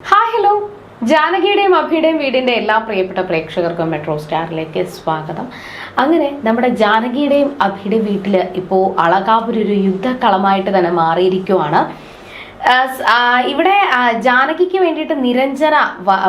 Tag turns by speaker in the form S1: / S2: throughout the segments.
S1: Hi hello ജാനകിയുടെയും അഭിയുടെയും വീടിന്റെ എല്ലാ പ്രിയപ്പെട്ട പ്രേക്ഷകർക്കും മെട്രോ സ്റ്റാറിലേക്ക് സ്വാഗതം. അങ്ങനെ നമ്മുടെ ജാനകിയുടെയും അഭിയുടെ വീട്ടിൽ ഇപ്പോൾ അളകാപുരം ഒരു യുദ്ധക്കളമായിട്ട് തന്നെ മാറിയിരിക്കുവാണ്. ഇവിടെ ജാനകിക്ക് വേണ്ടിയിട്ട് നിരഞ്ജന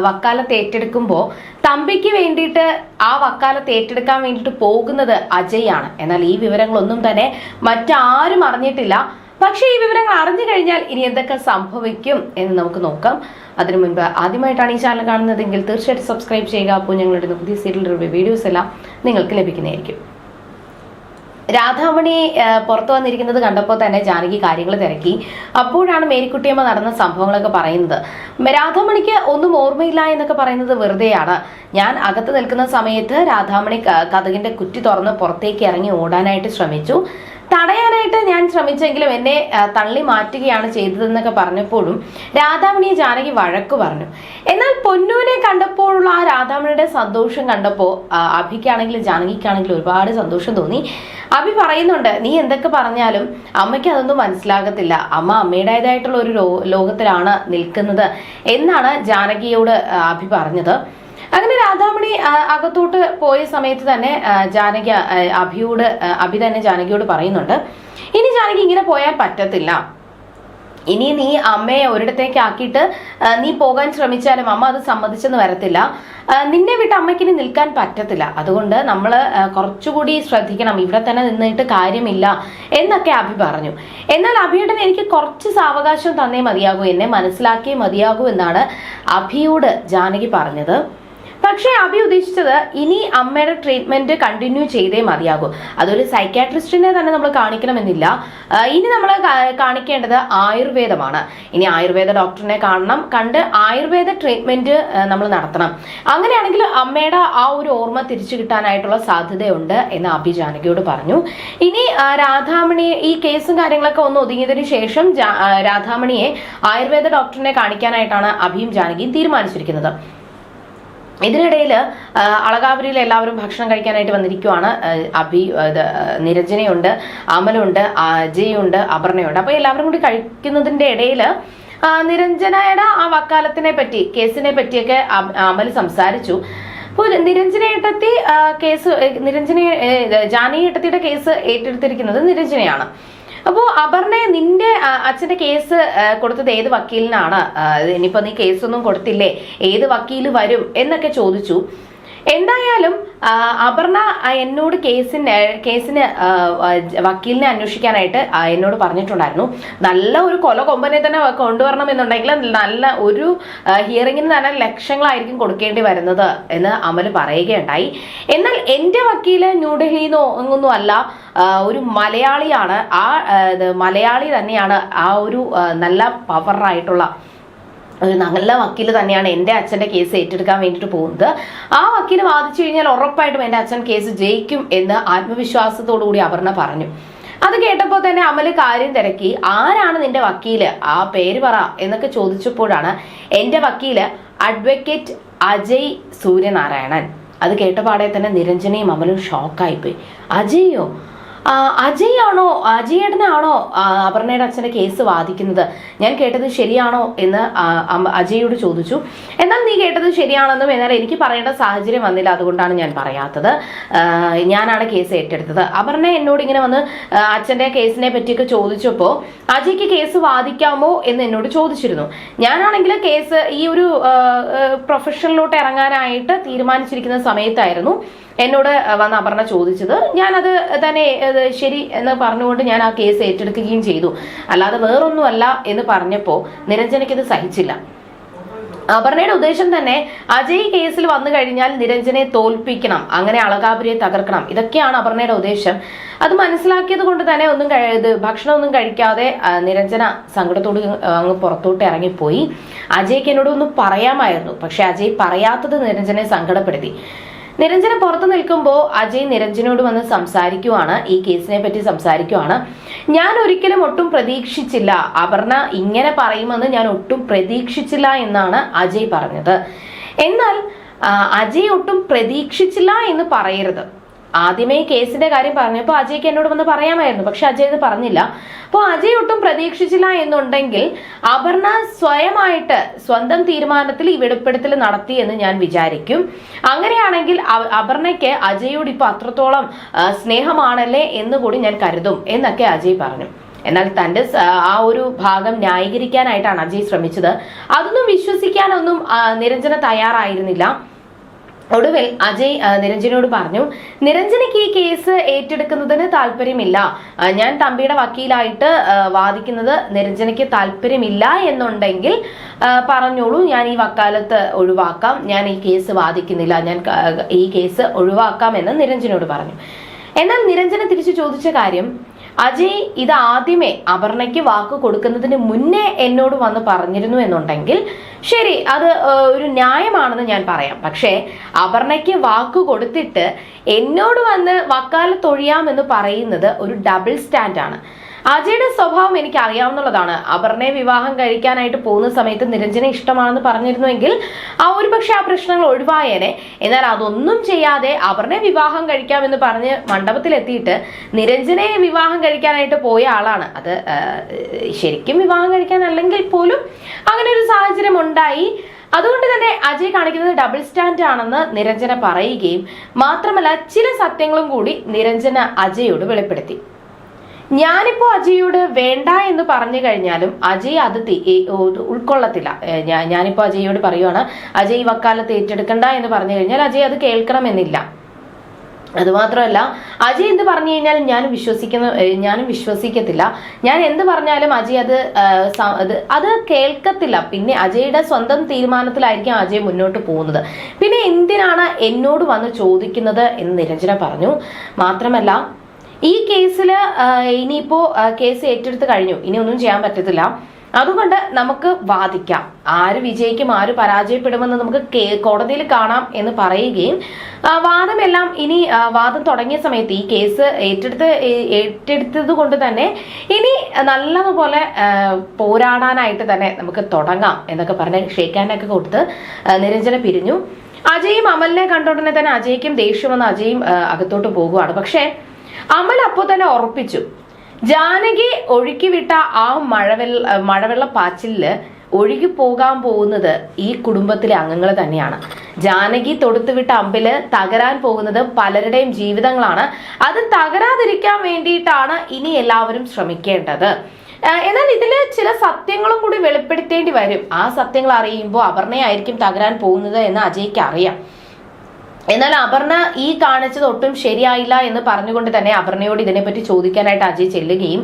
S1: വക്കാലത്ത് ഏറ്റെടുക്കുമ്പോൾ തമ്പിക്ക് വേണ്ടിയിട്ട് ആ വക്കാലത്ത് ഏറ്റെടുക്കാൻ വേണ്ടിയിട്ട് പോകുന്നത് അജയ് ആണ് എന്നാൽ ഈ വിവരങ്ങളൊന്നും തന്നെ മറ്റാരും അറിഞ്ഞിട്ടില്ല. പക്ഷേ ഈ വിവരങ്ങൾ അറിഞ്ഞു കഴിഞ്ഞാൽ ഇനി എന്തൊക്കെ സംഭവിക്കും എന്ന് നമുക്ക് നോക്കാം. അതിനു മുൻപ് ആദ്യമായിട്ടാണ് ഈ ചാനൽ കാണുന്നതെങ്കിൽ തീർച്ചയായിട്ടും സബ്സ്ക്രൈബ് ചെയ്യുക. അപ്പോൾ ഞങ്ങളുടെ പുതിയ സീരിയൽ റിവ്യൂ വീഡിയോസ് എല്ലാം നിങ്ങൾക്ക് ലഭിക്കുന്നതായിരിക്കും. രാധാമണി പുറത്തു വന്നിരിക്കുന്നത് കണ്ടപ്പോൾ തന്നെ ജാനകി കാര്യങ്ങൾ തിരക്കി. അപ്പോഴാണ് മേരിക്കുട്ടിയമ്മ നടന്ന സംഭവങ്ങളൊക്കെ പറയുന്നത്. രാധാമണിക്ക് ഒന്നും ഓർമ്മയില്ല എന്നൊക്കെ പറയുന്നത് വെറുതെയാണ്. ഞാൻ അകത്ത് നിൽക്കുന്ന സമയത്ത് രാധാമണി കഥകിന്റെ കുറ്റി തുറന്ന് പുറത്തേക്ക് ഇറങ്ങി ഓടാനായിട്ട് ശ്രമിച്ചു. തടയാനായിട്ട് ഞാൻ ശ്രമിച്ചെങ്കിലും എന്നെ തള്ളി മാറ്റുകയാണ് ചെയ്തതെന്നൊക്കെ പറഞ്ഞപ്പോഴും രാധാമണിയെ ജാനകി വഴക്ക് പറഞ്ഞു. എന്നാൽ പൊന്നൂനെ കണ്ടപ്പോഴുള്ള ആ രാധാമണിയുടെ സന്തോഷം കണ്ടപ്പോൾ അഭിക്കാണെങ്കിലും ജാനകിക്കാണെങ്കിലും ഒരുപാട് സന്തോഷം തോന്നി. അഭി പറയുന്നുണ്ട് നീ എന്തൊക്കെ പറഞ്ഞാലും അമ്മയ്ക്ക് അതൊന്നും മനസ്സിലാകത്തില്ല. അമ്മ അമ്മയുടേതായിട്ടുള്ള ഒരു ലോകത്തിലാണ് നിൽക്കുന്നത് എന്നാണ് ജാനകിയോട് അഭി പറഞ്ഞത്. അങ്ങനെ രാധാമണി അകത്തോട്ട് പോയ സമയത്ത് തന്നെ ജാനകി അഭിയോട് അഭി തന്നെ ജാനകിയോട് പറയുന്നുണ്ട് ഇനി ജാനകി ഇങ്ങനെ പോയാൽ പറ്റത്തില്ല. ഇനി നീ അമ്മയെ ഒരിടത്തേക്ക് ആക്കിയിട്ട് നീ പോകാൻ ശ്രമിച്ചാലും അമ്മ അത് സമ്മതിച്ചെന്ന് വരത്തില്ല. നിന്നെ വിട്ട് അമ്മയ്ക്ക് ഇനി നിൽക്കാൻ പറ്റത്തില്ല. അതുകൊണ്ട് നമ്മൾ കുറച്ചുകൂടി ശ്രദ്ധിക്കണം. ഇവിടെ തന്നെ നിന്നിട്ട് കാര്യമില്ല എന്നൊക്കെ അഭി പറഞ്ഞു. എന്നാൽ അഭിയുടെ എനിക്ക് കുറച്ച് സാവകാശം തന്നേ മതിയാകൂ. എന്നെ മനസ്സിലാക്കിയേ മതിയാകൂ എന്നാണ് അഭിയോട് ജാനകി പറഞ്ഞത്. പക്ഷേ അഭി ഉദ്ദേശിച്ചത് ഇനി അമ്മയുടെ ട്രീറ്റ്മെന്റ് കണ്ടിന്യൂ ചെയ്തേ മതിയാകൂ. അതൊരു സൈക്കാട്രിസ്റ്റിനെ തന്നെ നമ്മൾ കാണിക്കണമെന്നില്ല. ഇനി നമ്മൾ കാണിക്കേണ്ടത് ആയുർവേദമാണ്. ഇനി ആയുർവേദ ഡോക്ടറിനെ കാണണം കണ്ട് ആയുർവേദ ട്രീറ്റ്മെന്റ് നമ്മൾ നടത്തണം. അങ്ങനെയാണെങ്കിൽ അമ്മയുടെ ആ ഒരു ഓർമ്മ തിരിച്ചു കിട്ടാനായിട്ടുള്ള സാധ്യതയുണ്ട് എന്ന് അഭി ജാനകിയോട് പറഞ്ഞു. ഇനി രാധാമണി ഈ കേസും കാര്യങ്ങളൊക്കെ ഒന്ന് ഒതുങ്ങിയതിനു ശേഷം രാധാമണിയെ ആയുർവേദ ഡോക്ടറിനെ കാണിക്കാനായിട്ടാണ് അഭിയും ജാനകിയും തീരുമാനിച്ചിരിക്കുന്നത്. ഇതിനിടയിൽ അളകാപുരിയിൽ എല്ലാവരും ഭക്ഷണം കഴിക്കാനായിട്ട് വന്നിരിക്കുവാണ്. അഭി നിരഞ്ജനയുണ്ട് അമലുണ്ട് അജയുണ്ട് അപർണയുണ്ട്. അപ്പോൾ എല്ലാവരും കൂടി കഴിക്കുന്നതിന്റെ ഇടയിൽ നിരഞ്ജനയുടെ ആ വക്കാലത്തിനെ പറ്റി കേസിനെ പറ്റിയൊക്കെ അമൽ സംസാരിച്ചു. അപ്പോൾ നിരഞ്ജനയേട്ടത്തി കേസ് നിരഞ്ജന ജാനി ഏട്ടത്തിയുടെ കേസ് ഏറ്റെടുത്തിരിക്കുന്നത് നിരഞ്ജനയാണ്. അപ്പോൾ അപർണയെ നിന്റെ അച്ഛന്റെ കേസ് കൊടുത്തത് ഏത് വക്കീലിനാണ്? ഇനിയിപ്പോ നീ കേസൊന്നും കൊടുത്തില്ലേ? ഏത് വക്കീൽ വരും എന്നൊക്കെ ചോദിച്ചു. എന്തായാലും അപർണ എന്നോട് കേസിന് കേസിന് വക്കീലിനെ അന്വേഷിക്കാനായിട്ട് എന്നോട് പറഞ്ഞിട്ടുണ്ടായിരുന്നു. നല്ല ഒരു കൊല കൊമ്പനെ തന്നെ കൊണ്ടുവരണം എന്നുണ്ടെങ്കിൽ നല്ല ഒരു ഹിയറിങ്ങിന് തന്നെ ലക്ഷങ്ങളായിരിക്കും കൊടുക്കേണ്ടി വരുന്നത് എന്ന് അമൽ പറയുകയുണ്ടായി. എന്നാൽ എന്റെ വക്കീൽ ന്യൂഡൽഹിയിൽ നിന്നോ ഒന്നും അല്ല ഒരു മലയാളിയാണ്. ആ, മലയാളി തന്നെയാണ് ആ ഒരു നല്ല പവറായിട്ടുള്ള ഒരു നല്ല വക്കീൽ തന്നെയാണ് എന്റെ അച്ഛന്റെ കേസ് ഏറ്റെടുക്കാൻ വേണ്ടിയിട്ട് പോകുന്നത്. ആ വക്കീൽ വാദിച്ചു കഴിഞ്ഞാൽ ഉറപ്പായിട്ടും എന്റെ അച്ഛൻ കേസ് ജയിക്കും എന്ന് ആത്മവിശ്വാസത്തോടു കൂടി അപർണ പറഞ്ഞു. അത് കേട്ടപ്പോൾ തന്നെ അമൽ കാര്യം തിരക്കി. ആരാണ് നിന്റെ വക്കീൽ? ആ പേര് പറ എന്നൊക്കെ ചോദിച്ചപ്പോഴാണ് എന്റെ വക്കീൽ അഡ്വക്കേറ്റ് അജയ് സൂര്യനാരായണൻ. അത് കേട്ടപാടെ തന്നെ നിരഞ്ജനയും അമലും ഷോക്കായിപ്പോയി. അജയോ ആ, അജയാണോ അജയേട്ടനാണോ അപർണയുടെ അച്ഛന്റെ കേസ് വാദിക്കുന്നത്? ഞാൻ കേട്ടത് ശരിയാണോ എന്ന് അജയോട് ചോദിച്ചു. എന്നാൽ നീ കേട്ടത് ശരിയാണെന്നും എന്നാൽ എനിക്ക് പറയേണ്ട സാഹചര്യം വന്നില്ല അതുകൊണ്ടാണ് ഞാൻ പറയാത്തത്. ഞാനാണ് കേസ് ഏറ്റെടുത്തത്. അപർണ എന്നോട് ഇങ്ങനെ വന്ന് അച്ഛന്റെ കേസിനെ പറ്റിയൊക്കെ ചോദിച്ചപ്പോൾ അജയ്ക്ക് കേസ് വാദിക്കാമോ എന്ന് എന്നോട് ചോദിച്ചിരുന്നു. ഞാനാണെങ്കിൽ കേസ് ഈ ഒരു പ്രൊഫഷനിലോട്ട് ഇറങ്ങാനായിട്ട് തീരുമാനിച്ചിരിക്കുന്ന സമയത്തായിരുന്നു. എന്നോട് വന്ന് അപർണ ചോദിച്ചത്. ഞാനത് തന്നെ ശരി എന്ന് പറഞ്ഞുകൊണ്ട് ഞാൻ ആ കേസ് ഏറ്റെടുക്കുകയും ചെയ്തു. അല്ലാതെ വേറൊന്നുമല്ല എന്ന് പറഞ്ഞപ്പോൾ നിരഞ്ജനയ്ക്ക് ഇത് സഹിച്ചില്ല. അപർണയുടെ ഉദ്ദേശം തന്നെ അജയ് കേസിൽ വന്നു കഴിഞ്ഞാൽ നിരഞ്ജനെ തോൽപ്പിക്കണം അങ്ങനെ അളകാപുരിയെ തകർക്കണം. ഇതൊക്കെയാണ് അപർണയുടെ ഉദ്ദേശം. അത് മനസ്സിലാക്കിയത് കൊണ്ട് തന്നെ ഒന്നും ഇത് ഭക്ഷണമൊന്നും കഴിക്കാതെ നിരഞ്ജന സങ്കടത്തോട് അങ്ങ് പുറത്തോട്ട് ഇറങ്ങിപ്പോയി. അജയ്ക്ക് എന്നോട് ഒന്ന് പറയാമായിരുന്നു. പക്ഷെ അജയ് പറയാത്തത് നിരഞ്ജനെ സങ്കടപ്പെടുത്തി. നിരഞ്ജന പുറത്തു നിൽക്കുമ്പോൾ അജയ് നിരഞ്ജനോട് വന്ന് സംസാരിക്കുവാണ് ഈ കേസിനെ പറ്റി സംസാരിക്കുവാണ്. ഞാൻ ഒരിക്കലും ഒട്ടും പ്രതീക്ഷിച്ചില്ല. അപർണ ഇങ്ങനെ പറയുമെന്ന് ഞാൻ ഒട്ടും പ്രതീക്ഷിച്ചില്ല എന്നാണ് അജയ് പറഞ്ഞത്. എന്നാൽ അജയ് ഒട്ടും പ്രതീക്ഷിച്ചില്ല എന്ന് പറയരുത്. ആദ്യമേ ഈ കേസിന്റെ കാര്യം പറഞ്ഞപ്പോൾ അജയ്ക്ക് എന്നോട് വന്ന് പറയാമായിരുന്നു പക്ഷെ അജയ് ഇത് പറഞ്ഞില്ല. അപ്പോൾ അജയ് ഒട്ടും പ്രതീക്ഷിച്ചില്ല എന്നുണ്ടെങ്കിൽ അപർണ സ്വയമായിട്ട് സ്വന്തം തീരുമാനത്തിൽ ഈ വെളിപ്പെടുത്തൽ നടത്തി എന്ന് ഞാൻ വിചാരിക്കും. അങ്ങനെയാണെങ്കിൽ അപർണയ്ക്ക് അജയോട് ഇപ്പൊ അത്രത്തോളം സ്നേഹമാണല്ലേ എന്ന് കൂടി ഞാൻ കരുതും എന്നൊക്കെ അജയ് പറഞ്ഞു. എന്നാൽ തന്റെ ആ ഒരു ഭാഗം ന്യായീകരിക്കാനായിട്ടാണ് അജയ് ശ്രമിച്ചത്. അതൊന്നും വിശ്വസിക്കാനൊന്നും നിരഞ്ജന തയ്യാറായിരുന്നില്ല. ഒടുവിൽ അജയ് നിരഞ്ജനോട് പറഞ്ഞു നിരഞ്ജനയ്ക്ക് ഈ കേസ് ഏറ്റെടുക്കുന്നതിന് താല്പര്യമില്ല ഞാൻ തമ്പിയുടെ വക്കീലായിട്ട് വാദിക്കുന്നത് നിരഞ്ജനയ്ക്ക് താല്പര്യമില്ല എന്നുണ്ടെങ്കിൽ പറഞ്ഞോളൂ ഞാൻ ഈ വക്കാലത്ത് ഒഴിവാക്കാം. ഞാൻ ഈ കേസ് വാദിക്കുന്നില്ല. ഞാൻ ഈ കേസ് ഒഴിവാക്കാം എന്ന് നിരഞ്ജനോട് പറഞ്ഞു. എന്നാൽ നിരഞ്ജന തിരിച്ചു ചോദിച്ച കാര്യം അജയ് ഇത് ആദ്യമേ അപർണയ്ക്ക് വാക്ക് കൊടുക്കുന്നതിന് മുന്നേ എന്നോട് വന്ന് പറഞ്ഞിരുന്നു എന്നുണ്ടെങ്കിൽ ശരി അത് ഒരു ന്യായമാണെന്ന് ഞാൻ പറയാം. പക്ഷേ അപർണയ്ക്ക് വാക്ക് കൊടുത്തിട്ട് എന്നോട് വന്ന് വക്കാലത്തൊഴിയാമെന്ന് പറയുന്നത് ഒരു ഡബിൾ സ്റ്റാൻഡാണ്. അജയുടെ സ്വഭാവം എനിക്ക് അറിയാവുന്നതാണ് അപർണയെ വിവാഹം കഴിക്കാനായിട്ട് പോകുന്ന സമയത്ത് നിരഞ്ജന ഇഷ്ടമാണെന്ന് പറഞ്ഞിരുന്നുവെങ്കിൽ ആ ഒരു പക്ഷെ ആ പ്രശ്നങ്ങൾ ഒഴിവായേനെ. എന്നാൽ അതൊന്നും ചെയ്യാതെ അപർണയെ വിവാഹം കഴിക്കാമെന്ന് പറഞ്ഞ് മണ്ഡപത്തിലെത്തിയിട്ട് നിരഞ്ജനെ വിവാഹം കഴിക്കാനായിട്ട് പോയ ആളാണ്. അത് ശരിക്കും വിവാഹം കഴിക്കാൻ അല്ലെങ്കിൽ പോലും അങ്ങനെ ഒരു സാഹചര്യം ഉണ്ടായി. അതുകൊണ്ട് തന്നെ അജയ് കാണിക്കുന്നത് ഡബിൾ സ്റ്റാൻഡ് ആണെന്ന് നിരഞ്ജന പറയുകയും മാത്രമല്ല ചില സത്യങ്ങളും കൂടി നിരഞ്ജന അജയോട് വെളിപ്പെടുത്തി. ഞാനിപ്പോ അജയോട് വേണ്ട എന്ന് പറഞ്ഞു കഴിഞ്ഞാലും അജയ് അത് ഉൾക്കൊള്ളത്തില്ല. ഞാനിപ്പോ അജയോട് പറയുവാണ് അജയ് വക്കാലത്ത് ഏറ്റെടുക്കണ്ട എന്ന് പറഞ്ഞു കഴിഞ്ഞാൽ അജയ് അത് കേൾക്കണമെന്നില്ല. അതുമാത്രമല്ല അജയ് എന്ത് പറഞ്ഞു കഴിഞ്ഞാൽ ഞാൻ വിശ്വസിക്കുന്ന ഞാനും വിശ്വസിക്കത്തില്ല. ഞാൻ എന്ത് പറഞ്ഞാലും അജയ് അത് അത് കേൾക്കത്തില്ല. പിന്നെ അജയുടെ സ്വന്തം തീരുമാനത്തിലായിരിക്കും അജയ് മുന്നോട്ട് പോകുന്നത്. പിന്നെ എന്തിനാണ് എന്നോട് വന്ന് ചോദിക്കുന്നത് എന്ന് നിരഞ്ജന പറഞ്ഞു. മാത്രമല്ല ഈ കേസിൽ ഇനിയിപ്പോ കേസ് ഏറ്റെടുത്ത് കഴിഞ്ഞു. ഇനി ഒന്നും ചെയ്യാൻ പറ്റത്തില്ല. അതുകൊണ്ട് നമുക്ക് വാദിക്കാം. ആര് വിജയിക്കും ആര് പരാജയപ്പെടുമെന്ന് നമുക്ക് കോടതിയിൽ കാണാം എന്ന് പറയുകയും വാദമെല്ലാം ഇനി വാദം തുടങ്ങിയ സമയത്ത് ഈ കേസ് ഏറ്റെടുത്ത് ഏറ്റെടുത്തത് കൊണ്ട് തന്നെ ഇനി നല്ലതുപോലെ പോരാടാനായിട്ട് തന്നെ നമുക്ക് തുടങ്ങാം എന്നൊക്കെ പറഞ്ഞ് ഷേക്കാനൊക്കെ കൊടുത്ത് നിരഞ്ജന പിരിഞ്ഞു. അജയും അമലിനെ കണ്ടോടനെ തന്നെ അജയ്ക്കും ദേഷ്യം വന്ന് അജയും അകത്തോട്ട് പോകുവാണ്. പക്ഷേ അമൽ അപ്പോൾ തന്നെ ഉറപ്പിച്ചു. ജാനകി ഒഴുക്കിവിട്ട ആ മഴവെള്ള മഴവെള്ള പാച്ചിലിൽ ഒഴുകി പോകാൻ പോകുന്നത് ഈ കുടുംബത്തിലെ അംഗങ്ങൾ തന്നെയാണ്. ജാനകി തൊടുത്തുവിട്ട അമ്പിൽ തകരാൻ പോകുന്നത് പലരുടെയും ജീവിതങ്ങളാണ്. അത് തകരാതിരിക്കാൻ വേണ്ടിയിട്ടാണ് ഇനി എല്ലാവരും ശ്രമിക്കേണ്ടത്. എന്നാൽ ഇതിൽ ചില സത്യങ്ങളും കൂടി വെളിപ്പെടുത്തേണ്ടി വരും. ആ സത്യങ്ങൾ അറിയുമ്പോൾ അപർണയായിരിക്കും തകരാൻ പോകുന്നത് എന്ന് അജയ്ക്ക് അറിയാം. എന്നാൽ അപർണ ഈ കാണിച്ചത് ഒട്ടും ശരിയായില്ല എന്ന് പറഞ്ഞുകൊണ്ട് തന്നെ അപർണയോട് ഇതിനെപ്പറ്റി ചോദിക്കാനായിട്ട് അജയ് ചെല്ലുകയും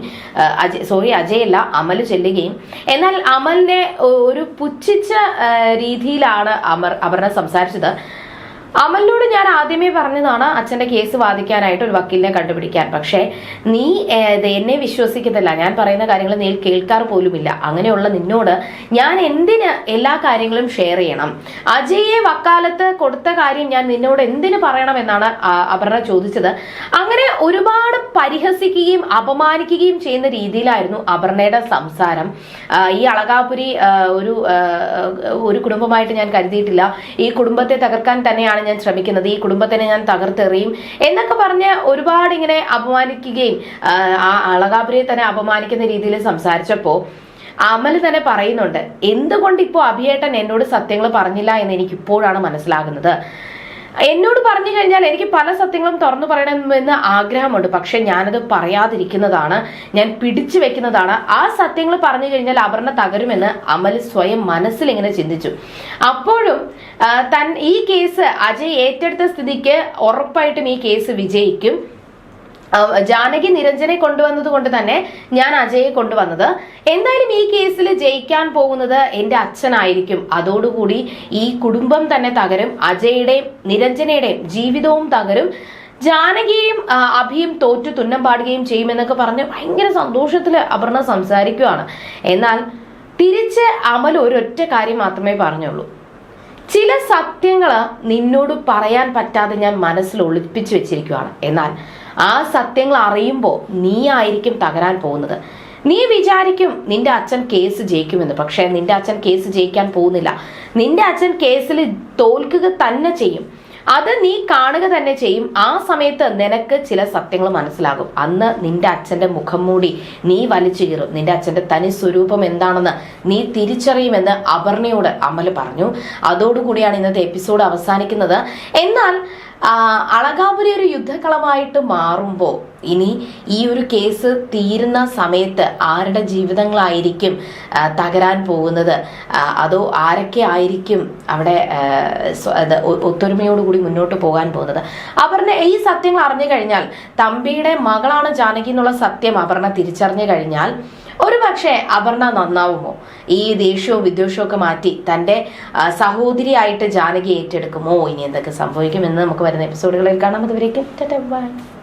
S1: അജയ് സോറി അജയ് അല്ല അമൽ ചെല്ലുകയും. എന്നാൽ അമലിനെ ഒരു പുച്ഛിച്ച രീതിയിലാണ് അമർ അപർണ സംസാരിച്ചത്. അമലിനോട് ഞാൻ ആദ്യമേ പറഞ്ഞതാണ് അച്ഛന്റെ കേസ് വാദിക്കാനായിട്ട് ഒരു വക്കീലിനെ കണ്ടുപിടിക്കാൻ. പക്ഷേ നീ എന്നെ വിശ്വസിക്കത്തില്ല. ഞാൻ പറയുന്ന കാര്യങ്ങൾ നീ കേൾക്കാറ് പോലുമില്ല. അങ്ങനെയുള്ള നിന്നോട് ഞാൻ എന്തിന് എല്ലാ കാര്യങ്ങളും ഷെയർ ചെയ്യണം? അജയെ വക്കാലത്ത് കൊടുത്ത കാര്യം ഞാൻ നിന്നോട് എന്തിന് പറയണം എന്നാണ് അപർണ ചോദിച്ചത്. അങ്ങനെ ഒരുപാട് പരിഹസിക്കുകയും അപമാനിക്കുകയും ചെയ്യുന്ന രീതിയിലായിരുന്നു അപർണയുടെ സംസാരം. ഈ അളകാപുരി ഒരു ഒരു കുടുംബമായിട്ട് ഞാൻ കരുതിയിട്ടില്ല. ഈ കുടുംബത്തെ തകർക്കാൻ തന്നെയാണ് ഞാൻ ശ്രമിക്കുന്നത്. ഈ കുടുംബത്തിനെ ഞാൻ തകർത്തെറിയും എന്നൊക്കെ പറഞ്ഞ് ഒരുപാട് ഇങ്ങനെ അപമാനിക്കുകയും ആ, അളകാപുരിയെ തന്നെ അപമാനിക്കുന്ന രീതിയിൽ സംസാരിച്ചപ്പോൾ അമൽ തന്നെ പറയുന്നുണ്ട് എന്തുകൊണ്ട് ഇപ്പോൾ അഭിയേട്ടൻ എന്നോട് സത്യങ്ങൾ പറഞ്ഞില്ല എന്ന് എനിക്ക് ഇപ്പോഴാണ് മനസ്സിലാകുന്നത്? എന്നോട് പറഞ്ഞു കഴിഞ്ഞാൽ എനിക്ക് പല സത്യങ്ങളും തുറന്നു പറയണമെന്ന് ആഗ്രഹമുണ്ട്. പക്ഷെ ഞാനത് പറയാതിരിക്കുന്നതാണ് ഞാൻ പിടിച്ചു വെക്കുന്നതാണ്. ആ സത്യങ്ങൾ പറഞ്ഞു കഴിഞ്ഞാൽ അപർണ തകരുമെന്ന് അമൽ സ്വയം മനസ്സിൽ ഇങ്ങനെ ചിന്തിച്ചു. അപ്പോഴും തൻ ഈ കേസ് അജയ് ഏറ്റെടുത്ത സ്ഥിതിക്ക് ഉറപ്പായിട്ടും ഈ കേസ് വിജയിക്കും. ജാനകി നിരഞ്ജനെ കൊണ്ടുവന്നത് കൊണ്ട് തന്നെ ഞാൻ അജയെ കൊണ്ടുവന്നത്. എന്തായാലും ഈ കേസിൽ ജയിക്കാൻ പോകുന്നത് എന്റെ അച്ഛനായിരിക്കും. അതോടുകൂടി ഈ കുടുംബം തന്നെ തകരും അജയുടെയും നിരഞ്ജനയുടെയും ജീവിതവും തകരും. ജാനകിയും അഭിയും തോറ്റു തുന്നം പാടുകയും ചെയ്യുമെന്നൊക്കെ പറഞ്ഞ് ഭയങ്കര സന്തോഷത്തിൽ അപർണ സംസാരിക്കുവാണ്. എന്നാൽ തിരിച്ച് അമൽ ഒരൊറ്റ കാര്യം മാത്രമേ പറഞ്ഞുള്ളൂ. ചില സത്യങ്ങൾ നിന്നോട് പറയാൻ പറ്റാതെ ഞാൻ മനസ്സിൽ ഒളിപ്പിച്ചു വെച്ചിരിക്കുകയാണ് എന്നാൽ ആ സത്യങ്ങൾ അറിയുമ്പോൾ നീ ആയിരിക്കും തകരാൻ പോകുന്നത്. നീ വിചാരിക്കും നിന്റെ അച്ഛൻ കേസ് ജയിക്കുമെന്ന്. പക്ഷേ നിന്റെ അച്ഛൻ കേസ് ജയിക്കാൻ പോകുന്നില്ല. നിന്റെ അച്ഛൻ കേസിൽ തോൽക്കുക തന്നെ ചെയ്യും. അത് നീ കാണുക തന്നെ ചെയ്യും. ആ സമയത്ത് നിനക്ക് ചില സത്യങ്ങൾ മനസ്സിലാകും. അന്ന് നിന്റെ അച്ഛന്റെ മുഖം മൂടി നീ വലിച്ചു കീറും നിന്റെ അച്ഛന്റെ തനി സ്വരൂപം എന്താണെന്ന് നീ തിരിച്ചറിയുമെന്ന് അപർണയോട് അമൽ പറഞ്ഞു. അതോടുകൂടിയാണ് ഇന്നത്തെ എപ്പിസോഡ് അവസാനിക്കുന്നത്. എന്നാൽ അളകാപുരി ഒരു യുദ്ധക്കളമായിട്ട് മാറുമ്പോൾ ഇനി ഈ ഒരു കേസ് തീരുന്ന സമയത്ത് ആരുടെ ജീവിതങ്ങളായിരിക്കും തകരാൻ പോകുന്നത്? അതോ ആരൊക്കെ ആയിരിക്കും അവിടെ ഒത്തൊരുമയോടുകൂടി മുന്നോട്ട് പോകാൻ പോകുന്നത്? അപർണ ഈ സത്യങ്ങൾ അറിഞ്ഞു കഴിഞ്ഞാൽ തമ്പിയുടെ മകളാണ് ജാനകി എന്നുള്ള സത്യം അപർണ തിരിച്ചറിഞ്ഞു കഴിഞ്ഞാൽ ഒരു പക്ഷേ അപർണ നന്നാവുമോ? ഈ ദേഷ്യവും വിദ്വേഷവും ഒക്കെ മാറ്റി സഹോദരി സഹോദരിയായിട്ട് ജാനകി ഏറ്റെടുക്കുമോ? ഇനി എന്തൊക്കെ സംഭവിക്കുമെന്ന് നമുക്ക് വരുന്ന എപ്പിസോഡുകളിൽ കാണാം. അതുവരേക്കും ബൈ.